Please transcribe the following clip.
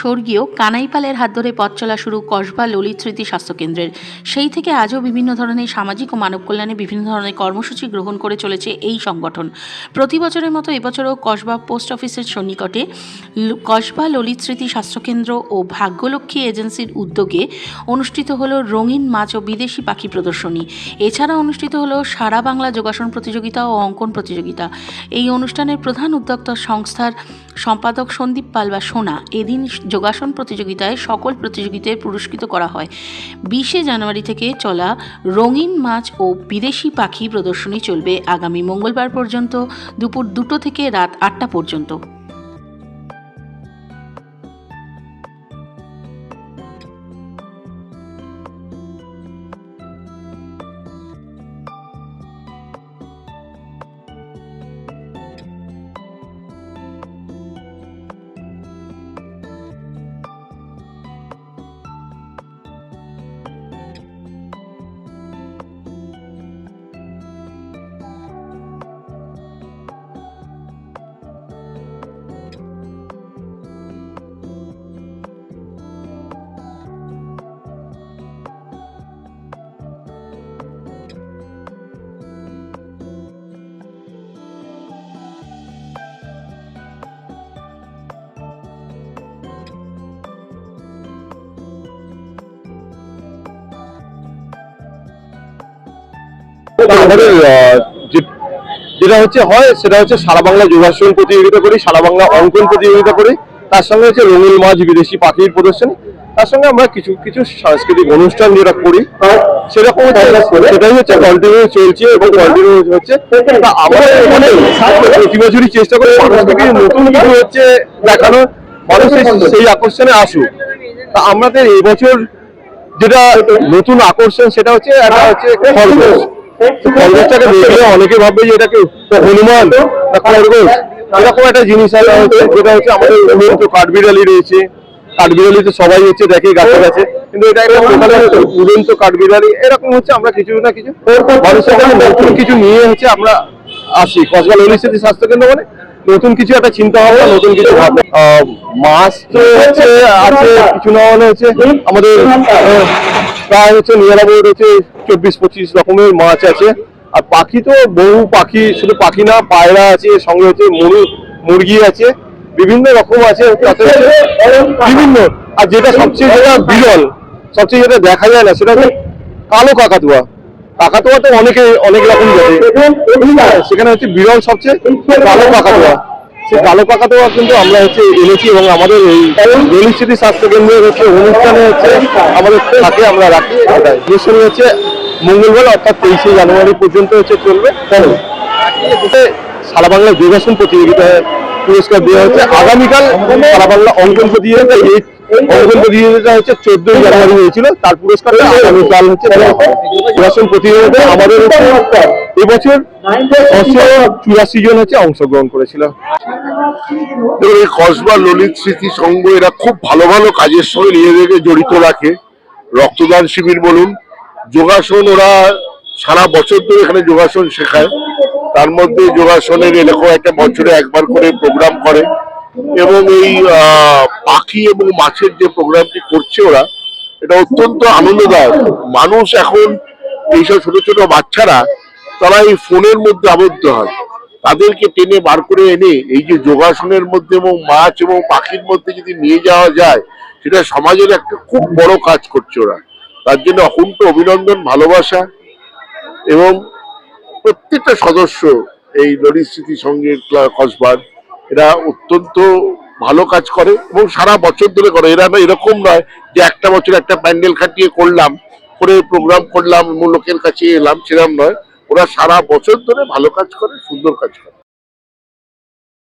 স্বর্গীয় কানাইপালের হাত ধরে পথ চলা শুরু কসবা ললিত স্মৃতি স্বাস্থ্যকেন্দ্রের সেই থেকে আজও বিভিন্ন ধরনের সামাজিক ও মানব কল্যাণে বিভিন্ন ধরনের কর্মসূচি গ্রহণ করে চলেছে এই সংগঠন। প্রতি বছরের মতো এবছরও কসবা পোস্ট অফিসের সন্নিকটে কসবা ললিত স্মৃতি স্বাস্থ্যকেন্দ্র ও ভাগ্যলক্ষ্মী এজেন্সির উদ্যোগে অনুষ্ঠিত হলো রঙিন মাছ ও বিদেশি পাখি প্রদর্শনী। এছাড়া অনুষ্ঠিত হলো সারা বাংলা যোগাসন প্রতিযোগিতা ও অঙ্কন প্রতিযোগিতা। এই অনুষ্ঠানের প্রধান উদ্যোক্তা সংস্থার সম্পাদক সন্দীপ পাল বা সোনা। এদিন যোগাসন প্রতিযোগিতায় সকল প্রতিযোগিতায় পুরস্কৃত করা হয়। বিশে জানুয়ারি থেকে চলা রঙিন মাছ ও বিদেশি পাখি প্রদর্শনী চলবে আগামী মঙ্গলবার পর্যন্ত দুপুর দুটো থেকে রাত আটটা পর্যন্ত। আমাদের যেটা হচ্ছে হয় সেটা হচ্ছে সারা বাংলা যোগাসন প্রতিযোগিতা করি সারা বাংলা অঙ্কন প্রতিযোগিতা করি তার সঙ্গে হচ্ছে রঙিন মাছ বিদেশি পাখির প্রদর্শনী তার সঙ্গে আমরা কিছু কিছু সাংস্কৃতিক অনুষ্ঠান যেটা করি সেরকম সেটাই হচ্ছে কন্টিনিউ চলছে এবং কন্টিনিউ হচ্ছে প্রতি বছরই চেষ্টা করি মানুষকে নতুন কিছু হচ্ছে দেখানো মানুষ সেই- আকর্ষণে আসুক। তা আমাদের এই বছর যেটা নতুন আকর্ষণ সেটা হচ্ছে একটা হচ্ছে খরগোশ। অনেকে ভাববে যে এটাকে হনুমান এরকম একটা জিনিস যেটা হচ্ছে আমাদের কাঠবিড়ালি রয়েছে। সবাই হচ্ছে দেখে গাছে গাছে। কিন্তু এটা একটা উড়ন্ত কাঠবিড়ালি। এরকম হচ্ছে আমরা কিছু না কিছু। মানুষের নতুন কিছু নিয়ে হচ্ছে আমরা আসি। কসবা ললিস্থিতি স্বাস্থ্য কেন্দ্র মানে নতুন কিছু একটা চিন্তা ভাবনা, নতুন কিছু ভাবনা। মাছ তো হচ্ছে, আছে, কিছু না মানে হচ্ছে আমাদের প্রায় হচ্ছে নিরানব্বই হচ্ছে চব্বিশ পঁচিশ রকমের মাছ আছে। আর পাখি তো বহু পাখি, শুধু পাখি না, পায়রা আছে, সঙ্গে হচ্ছে মুরু, মুরগি আছে, বিভিন্ন রকম আছে বিভিন্ন। আর যেটা সবচেয়ে যেটা বিরল, সবচেয়ে যেটা দেখা যায় না, সেটা হচ্ছে কালো কাকাতুয়া। কাকাতুয়া তো অনেকে, অনেক রকম জাতি সেখানে হচ্ছে বিরল সবচেয়ে কালো কাকাতুয়া। সেই কালো কাকাতুয়া কিন্তু আমরা হচ্ছে এনেছি এবং আমাদের এই দলিস্থিতি স্বাস্থ্য কেন্দ্রের হচ্ছে অনুষ্ঠানে হচ্ছে আমাদের থাকে আমরা রাখি। অনুষ্ঠানে হচ্ছে মঙ্গলবার অর্থাৎ তেইশে জানুয়ারি পর্যন্ত হচ্ছে চলবে। সারা বাংলা যোগাসন প্রতিযোগিতায় পুরস্কার দেওয়া হচ্ছে। আগামীকাল সারা বাংলা অঙ্কন প্রতিযোগিতা, এই অঙ্কন প্রতিযোগিতা হচ্ছে চোদ্দই জানুয়ারি হয়েছিল। তার পুরস্কার আগামীকাল হচ্ছে। যোগাসন প্রতিযোগিতায় আমাদের এবছর চুরাশি জন হচ্ছে অংশগ্রহণ করেছিল। কসবা ললিত স্মৃতি সংঘ এরা খুব ভালো ভালো কাজের সঙ্গে নিজেদেরকে জড়িত রাখে। রক্তদান শিবির বলুন, যোগাসন ওরা সারা বছর ধরে এখানে যোগাসন শেখায়। তার মধ্যে যোগাসনের এরকম একটা বছরে একবার করে প্রোগ্রাম করে এবং এই পাখি এবং মাছের যে প্রোগ্রামটি করছে ওরা, এটা অত্যন্ত আনন্দদায়ক। মানুষ এখন এইসব ছোট ছোট বাচ্চারা তারা এই ফোনের মধ্যে আবদ্ধ হয়। তাদেরকে টেনে বার করে এনে এই যে যোগাসনের মধ্যে এবং মাছ এবং পাখির মধ্যে যদি নিয়ে যাওয়া যায়, সেটা সমাজের একটা খুব বড় কাজ করছে ওরা। তার জন্য অকুণ্ঠ অভিনন্দন, ভালোবাসা এবং প্রত্যেকটা সদস্য এই ললিত স্মৃতি সঙ্গের কসবার এরা অত্যন্ত ভালো কাজ করে এবং সারা বছর ধরে করে। এরা এরকম নয় যে একটা বছর একটা প্যান্ডেল খাটিয়ে করলাম, করে প্রোগ্রাম করলাম লোকের কাছে এলাম সেরকম নয়। ওরা সারা বছর ধরে ভালো কাজ করে সুন্দর কাজ করে।